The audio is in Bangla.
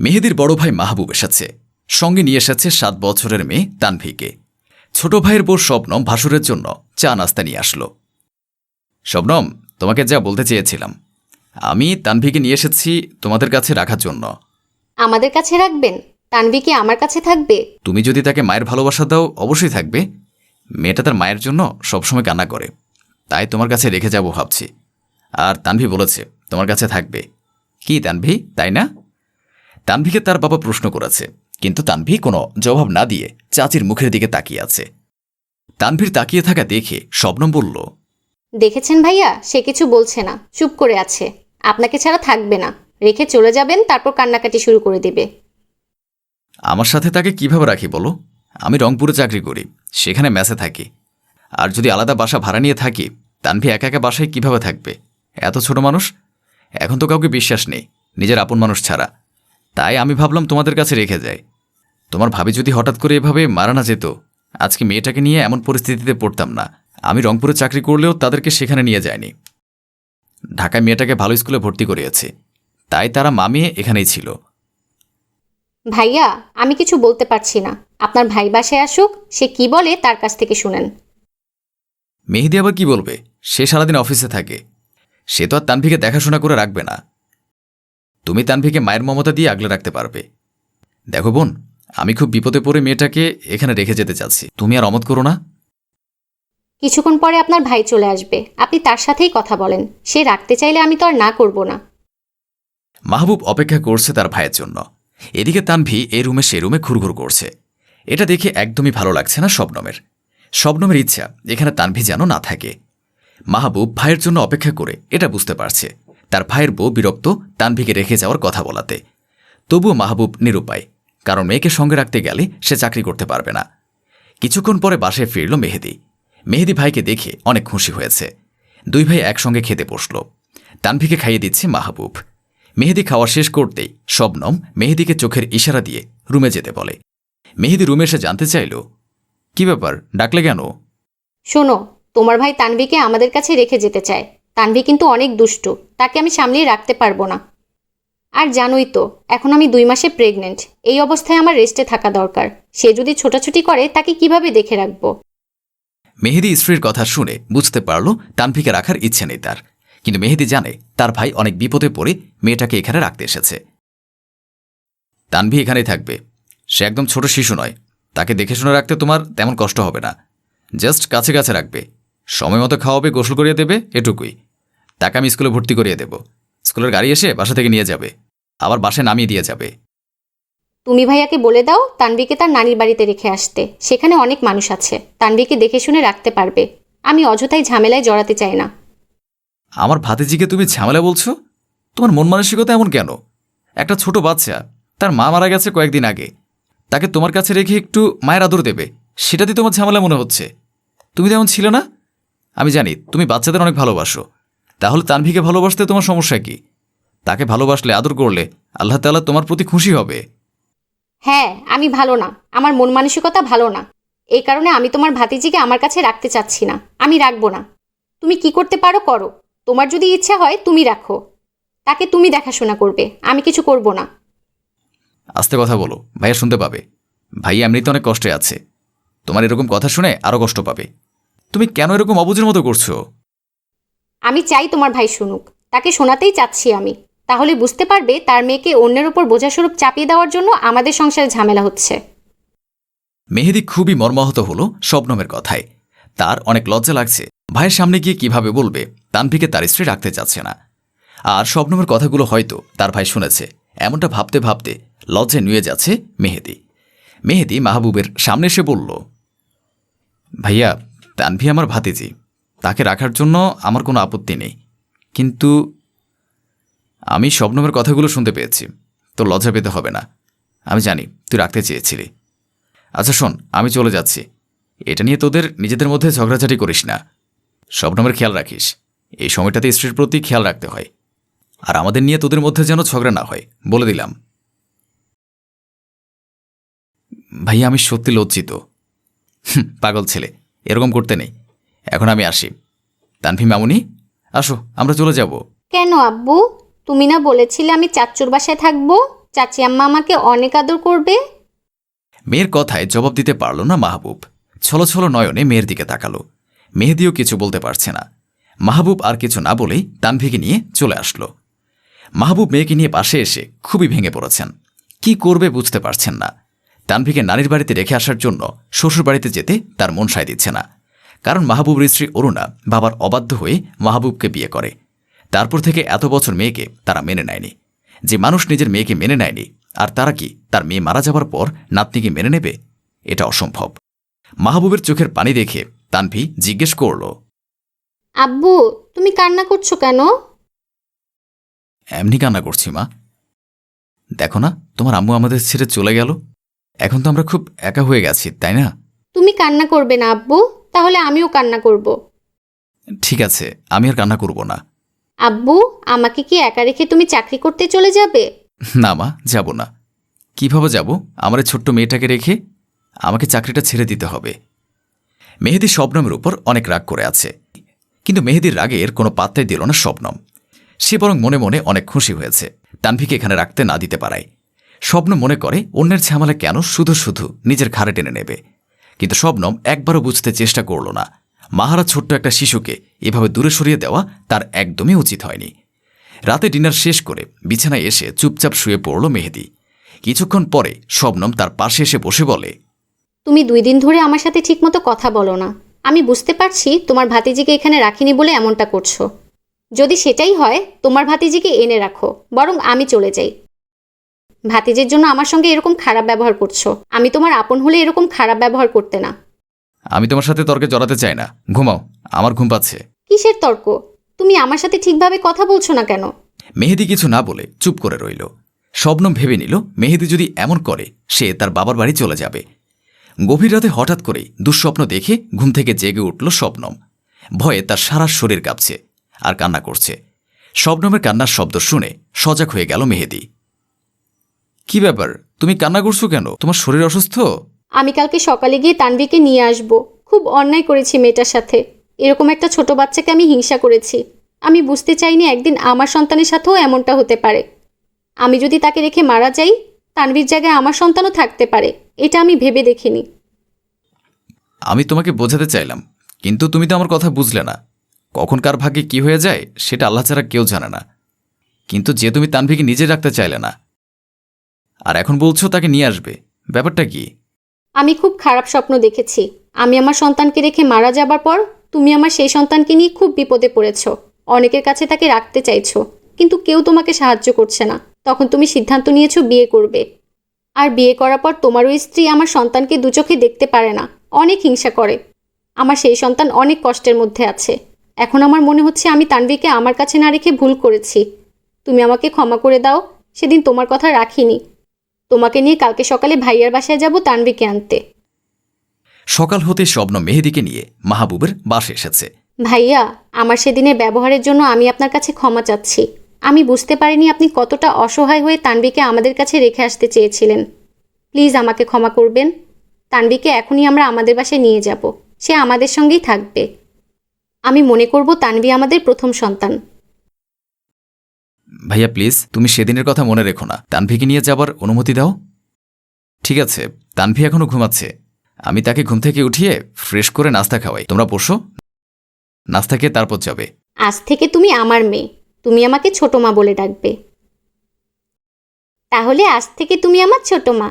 মেহেদির বড় ভাই মাহবুব এসেছে। সঙ্গে নিয়ে এসেছে সাত বছরের মেয়ে তানভিকে। ছোট ভাইয়ের বউ শবনম ভাসুরের জন্য চা নাস্তা নিয়ে আসলো। শবনম তোমাকে যা বলতে চেয়েছিলাম। আমি তানভিকে নিয়ে এসেছি তোমাদের কাছে রাখার জন্য। আমাদের কাছে রাখবেন? তানভি কি আমার কাছে থাকবে? তুমি যদি তাকে মায়ের ভালোবাসা দাও অবশ্যই থাকবে। মেয়েটা তার মায়ের জন্য সবসময় কান্না করে। তাই তোমার কাছে রেখে যাব ভাবছি। আর তানভি বলেছে তোমার কাছে থাকবে। কি তানভি তাই না? তানভিকে তার বাবা প্রশ্ন করেছে কিন্তু তানভি কোনো জবাব না দিয়ে চাচির মুখের দিকে তাকিয়ে আছে। তানভীর তাকিয়ে থাকা দেখে শবনম বলল দেখেছেন ভাইয়া সে কিছু বলছে না চুপ করে আছে। আপনাকে ছাড়া থাকবে না। রেখে চলে যাবেন তারপর কান্নাকাটি শুরু করে দেবে। আমার সাথে তাকে কীভাবে রাখি বলো? আমি রংপুরে চাকরি করি সেখানে মেসে থাকি। আর যদি আলাদা বাসা ভাড়া নিয়ে থাকি তানভি একা একা বাসায় কীভাবে থাকবে? এত ছোট মানুষ? এখন তো কাউকে বিশ্বাস নেই নিজের আপন মানুষ ছাড়া। তাই আমি ভাবলাম তোমাদের কাছে রেখে যাই। তোমার ভাবি যদি হঠাৎ করে এভাবে মারা না যেত আজকে মেয়েটাকে নিয়ে এমন পরিস্থিতিতে পড়তাম না। আমি রংপুরে চাকরি করলেও তাদেরকে সেখানে নিয়ে যায়নি। ঢাকায় মেয়েটাকে ভালো স্কুলে ভর্তি করিয়েছে। তাই তারা মামিয়ে এখানেই ছিল। ভাইয়া আমি কিছু বলতে পারছি না। আপনার ভাই বাসায় আসুক সে কি বলে তার কাছ থেকে শুনেন। মেহেদি আবার কি বলবে? সে সারাদিন অফিসে থাকে। সে তো আর তানভিকে দেখাশোনা করে রাখবে না। তুমি তানভিকে মায়ের মমতা দিয়ে আগলে রাখতে পারবে। দেখো বোন আমি খুব বিপদে পড়ে মেয়েটাকে এখানে রেখে যেতে চাচ্ছি। তুমি আর অমত করো না। কিছুক্ষণ পরে আপনার ভাই চলে আসবে। আপনি তার সাথেই কথা বলেন। সে রাখতে চাইলে আমি তো আর না করব না। মাহবুব অপেক্ষা করছে তার ভাইয়ের জন্য। এদিকে তানভি এ রুমে সে রুমে ঘুরঘুর করছে। এটা দেখে একদমই ভালো লাগছে না শবনমের শবনমের ইচ্ছা এখানে তানভি যেন না থাকে। মাহবুব ভাইয়ের জন্য অপেক্ষা করে এটা বুঝতে পারছে। তার ভাইয়ের বউ বিরক্ত তানভিকে রেখে যাওয়ার কথা বলাতে। তবুও মাহবুব নিরুপায়, কারণ মেয়েকে সঙ্গে রাখতে গেলে সে চাকরি করতে পারবে না। কিছুক্ষণ পরে বাসায় ফিরল মেহেদি। মেহেদি ভাইকে দেখে অনেক খুশি হয়েছে। দুই ভাই একসঙ্গে খেতে বসল। তানভিকে খাইয়ে দিচ্ছে মাহবুব। মেহেদি খাওয়া শেষ করতেই শবনম মেহেদিকে চোখের ইশারা দিয়ে রুমে যেতে বলে। মেহেদি রুমে এসে জানতে চাইল, কি ব্যাপার, ডাকলে কেন? শোনো, তোমার ভাই তানভিকে আমাদের কাছে রেখে যেতে চায়। তানভি কিন্তু অনেক দুষ্টু, তাকে আমি সামলিয়ে রাখতে পারব না। আর জানোই তো, এখন আমি দুই মাসে প্রেগনেন্ট এই অবস্থায় আমার রেস্টে থাকা দরকার। সে যদি ছোটাছুটি করে, তাকে কীভাবে দেখে রাখব? মেহেদি স্ত্রীর কথা শুনে বুঝতে পারল তানভিকে রাখার ইচ্ছে নেই তার। কিন্তু মেহেদি জানে, তার ভাই অনেক বিপদে পড়ে মেয়েটাকে এখানে রাখতে এসেছে। তানভি এখানেই থাকবে। সে একদম ছোট শিশু নয়। তাকে দেখে শুনে রাখতে তোমার তেমন কষ্ট হবে না। জাস্ট কাছে কাছে রাখবে। সময় মতো খাওয়াবে গোসল করিয়ে দেবে এটুকুই। তাকে আমি স্কুলে ভর্তি করিয়ে দেব। স্কুলের গাড়ি এসে বাসা থেকে নিয়ে যাবে। আবার বাসায় নামিয়ে দিয়ে যাবে। তুমি ভাইয়াকে বলে দাও তানভিকে তার নানির বাড়িতে রেখে আসতে। সেখানে অনেক মানুষ আছে। তানভিকে দেখে শুনে রাখতে পারবে। আমি অযথাই ঝামেলায় জড়াতে চাই না। আমার ভাতিজিকে তুমি ঝামেলা বলছো? তোমার মন মানসিকতা এমন কেন? একটা ছোট বাচ্চা তার মা মারা গেছে কয়েকদিন আগে। তাকে তোমার কাছে রেখে একটু মায়ের আদর দেবে। সেটাতে তোমার ঝামেলা মনে হচ্ছে। তুমি তেমন ছিল না? আমি জানি তুমি বাচ্চাদের অনেক ভালোবাসো। তাহলে তানভিকে ভালোবাসতে তোমার সমস্যা কি? তাকে ভালোবাসলে আদর করলে আল্লাহ তাআলা তোমার প্রতি খুশি হবে। হ্যাঁ আমি ভালো না। আমার মন মানসিকতা ভালো না। এই কারণে আমি তোমার ভাতিজিকে আমার কাছে রাখতে চাচ্ছি না। আমি রাখব না। তুমি কি করতে পারো করো। তোমার যদি ইচ্ছা হয় তুমি রাখো। তাকে তুমি দেখাশোনা করবে। আমি কিছু করব না। আস্তে কথা বলো। ভাইয়া শুনতে পাবে। ভাই এমনিতে অনেক কষ্টে আছে। তোমার এরকম কথা শুনে আরও কষ্ট পাবে। তুমি কেন এরকম অবুঝের মতো করছ? আমি চাই তোমার ভাই শুনুক। তাকে শোনাতেই চাচ্ছি আমি। তাহলে বুঝতে পারবে তার মেয়েকে অন্যের ওপর বোঝাস্বরূপ চাপিয়ে দেওয়ার জন্য আমাদের সংসারে ঝামেলা হচ্ছে। মেহেদি খুবই মর্মাহত হলো শবনমের কথায়। তার অনেক লজ্জা লাগছে। ভাইয়ের সামনে গিয়ে কীভাবে বলবে তানভিকে তার স্ত্রী রাখতে চাচ্ছে না। আর শবনমের কথাগুলো হয়তো তার ভাই শুনেছে। এমনটা ভাবতে ভাবতে লজ্জায় নুয়ে যাচ্ছে মেহেদি। মেহেদি মাহবুবের সামনে এসে বলল ভাইয়া তানভি আমার ভাতিজি। তাকে রাখার জন্য আমার কোনো আপত্তি নেই। কিন্তু আমি শবনমের কথাগুলো শুনতে পেয়েছি। তো লজ্জা পেতে হবে না। আমি জানি, তুই রাখতে চেয়েছিলি। আচ্ছা শোন, আমি চলে যাচ্ছি। এটা নিয়ে তোদের নিজেদের মধ্যে ঝগড়াঝাটি করিস না। শবনমের খেয়াল রাখিস। এই সময়টাতে স্ত্রীর প্রতি খেয়াল রাখতে হয়। আর আমাদের নিয়ে তোদের মধ্যে যেন ঝগড়া না হয়, বলে দিলাম। ভাইয়া, আমি সত্যি লজ্জিত। পাগল ছেলে। এরকম করতে নেই। এখন আমি আসি। তানভি মামুনি আসো আমরা চলে যাব। কেন আব্বু? তুমি না বলেছিলে আমি চাচ্চুর বাসায় থাকব? চাচি আম্মা আমাকে অনেক আদর করবে। মেয়ের কথায় জবাব দিতে পারল না মাহবুব। ছলো ছলো নয়নে মেয়ের দিকে তাকালো। মেহেদিও কিছু বলতে পারছে না। মাহবুব আর কিছু না বলেই তানভিকে নিয়ে চলে আসলো। মাহবুব মেয়েকে নিয়ে পাশে এসে খুবই ভেঙে পড়েছেন। কি করবে বুঝতে পারছেন না। তানভিকে নানির বাড়িতে রেখে আসার জন্য শ্বশুর বাড়িতে যেতে তার মন সায় দিচ্ছে না। কারণ মাহবুবের স্ত্রী অরুণা বাবার অবাধ্য হয়ে মাহবুবকে বিয়ে করে। তারপর থেকে এত বছর মেয়েকে তারা মেনে নেয়নি। যে মানুষ নিজের মেয়েকে মেনে নেয়নি আর তারা কি তার মেয়ে মারা যাবার পর নাতনিকে মেনে নেবে? এটা অসম্ভব। মাহবুবের চোখের পানি দেখে তানভি জিজ্ঞেস করল আব্বু তুমি কান্না করছ কেন? এমনি কান্না করছি মা। দেখো না তোমার আম্মু আমাদের ছেড়ে চলে গেল। এখন তো আমরা খুব একা হয়ে গেছি তাই না? তুমি কান্না করবে না আব্বু। তাহলে আমিও কান্না করব। ঠিক আছে আমি আর কান্না করব না। আব্বু আমাকে কি একা রেখে তুমি চাকরি করতে চলে যাবে? না মা যাব না। কীভাবে যাব? আমার এই ছোট্ট মেয়েটাকে রেখে আমাকে চাকরিটা ছেড়ে দিতে হবে। মেহেদি শবনমের উপর অনেক রাগ করে আছে। কিন্তু মেহেদির রাগের কোনো পাত্তাই দিল না শবনম। সে বরং মনে মনে অনেক খুশি হয়েছে। তানভিকে এখানে রাখতে না দিতে পারায়। স্বপ্ন মনে করে অন্যের ঝামেলা কেন? শুধু শুধু নিজের ঘাড়ে টেনে নেবে। কিন্তু শবনম একবারও বুঝতে চেষ্টা করল না। মাহারা ছোট্ট একটা শিশুকে এভাবে দূরে সরিয়ে দেওয়া তার একদমই উচিত হয়নি। রাতে ডিনার শেষ করে বিছানায় এসে চুপচাপ শুয়ে পড়ল মেহেদি। কিছুক্ষণ পরে শবনম তার পাশে এসে বসে বলে, তুমি দুই দিন ধরে আমার সাথে ঠিকমতো কথা বলো না। আমি বুঝতে পারছি তোমার ভাতিজিকে এখানে রাখিনি বলে এমনটা করছ। যদি সেটাই হয়, তোমার ভাতিজিকে এনে রাখো, বরং আমি চলে যাই। ভাতিজির জন্য আমার সঙ্গে এরকম খারাপ ব্যবহার করছ। আমি তোমার আপন হলে এরকম খারাপ ব্যবহার করতে না। আমি তোমার সাথে তর্কে জড়াতে চাই না। ঘুমাও আমার ঘুম পাচ্ছে। কিসের তর্ক? তুমি আমার সাথে ঠিকভাবে কথা বলছো না কেন? মেহেদি কিছু না বলে চুপ করে রইল। শবনম ভেবে নিল মেহেদি যদি এমন করে সে তার বাবার বাড়ি চলে যাবে। গভীর রাতে হঠাৎ করেই দুঃস্বপ্ন দেখে ঘুম থেকে জেগে উঠল শবনম। ভয়ে তার সারা শরীর কাঁপছে আর কান্না করছে। শবনমের কান্নার শব্দ শুনে সজাগ হয়ে গেল মেহেদি। কি ব্যাপার? তুমি কান্না করছ কেন? তোমার শরীর অসুস্থ? আমি কালকে সকালে গিয়ে তানবিকে নিয়ে আসব। খুব অন্যায় করেছি মেয়েটার সাথে। এরকম একটা ছোট বাচ্চাকে আমি হিংসা করেছি। আমি বুঝতে চাইনি একদিন আমার সন্তানের সাথেও এমনটা হতে পারে। আমি যদি তাকে রেখে মারা যাই তানবির জায়গায় আমার সন্তানও থাকতে পারে। এটা আমি ভেবে দেখিনি। আমি তোমাকে বোঝাতে চাইলাম কিন্তু তুমি তো আমার কথা বুঝলে না। কখন কার ভাগ্যে কি হয়ে যায় সেটা আল্লাহ ছাড়া কেউ জানে না। কিন্তু যে তুমি তানভিকে নিজে রাখতে চাইলে না আর এখন বলছো তাকে নিয়ে আসবে। ব্যাপারটা কি? আমি খুব খারাপ স্বপ্ন দেখেছি। আমি আমার সন্তানকে রেখে মারা যাবার পর তুমি আমার সেই সন্তানকে নিয়ে খুব বিপদে পড়েছ। অনেকের কাছে তাকে রাখতে চাইছো, কিন্তু কেউ তোমাকে সাহায্য করছে না। তখন তুমি সিদ্ধান্ত নিয়েছো বিয়ে করবে। আর বিয়ে করার পর তোমার ওই স্ত্রী আমার সন্তানকে দু চোখে দেখতে পারে না। অনেক হিংসা করে। আমার সেই সন্তান অনেক কষ্টের মধ্যে আছে। এখন আমার মনে হচ্ছে আমি তানভিকে আমার কাছে না রেখে ভুল করেছি। তুমি আমাকে ক্ষমা করে দাও। সেদিন তোমার কথা রাখিনি। তোমাকে নিয়ে কালকে সকালে ভাইয়ার বাসায় যাব তানভীকে আনতে। সকাল হতে স্বপ্ন মেহেদিকে নিয়ে মাহবুবের বাসে এসেছে। ভাইয়া আমার সেদিনের ব্যবহারের জন্য আমি আপনার কাছে ক্ষমা চাচ্ছি। আমি বুঝতে পারিনি আপনি কতটা অসহায় হয়ে তানবিকে আমাদের কাছে রেখে আসতে চেয়েছিলেন। প্লিজ আমাকে ক্ষমা করবেন। তানবিকে এখনই আমরা আমাদের বাসায় নিয়ে যাব। সে আমাদের সঙ্গেই থাকবে। আমি মনে করব তানবি আমাদের প্রথম সন্তান। ভাইয়া, প্লিজ, তুমি সেদিনের কথা মনে রেখো না। তানভিকে নিয়ে যাবার অনুমতি দাও। ঠিক আছে, তানভি এখনও ঘুমাচ্ছে। আমি তাকে ঘুম থেকে উঠিয়ে ফ্রেশ করে নাস্তা খাওয়াই। তোমরা বসো। নাস্তা খেয়ে তারপর যাবে। আজ থেকে তুমি আমার মেয়ে। তুমি আমাকে ছোট মা বলে ডাকবে। তাহলে আজ থেকে তুমি আমার ছোট মা।